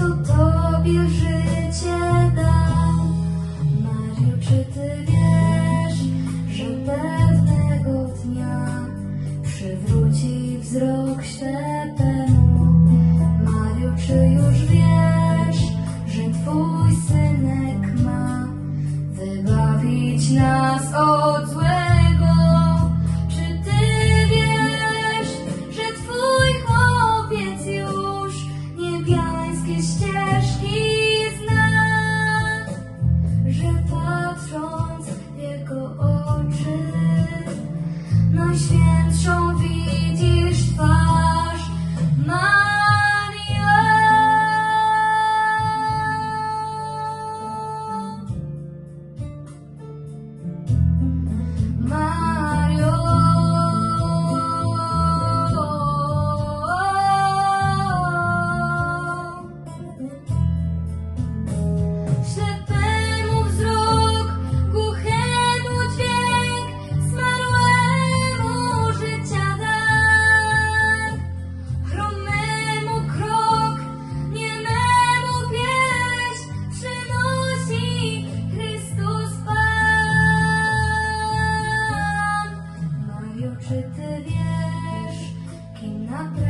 kto tobie życie dał. Mario, czy ty wiesz, że pewnego dnia przywróci wzrok ślepemu? Mario, czy już wiesz, że twój synek ma wybawić nas od ścieżki. Czy ty wiesz, kim naprawdę?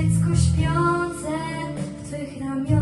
dziecko śpiące w Twych ramionach.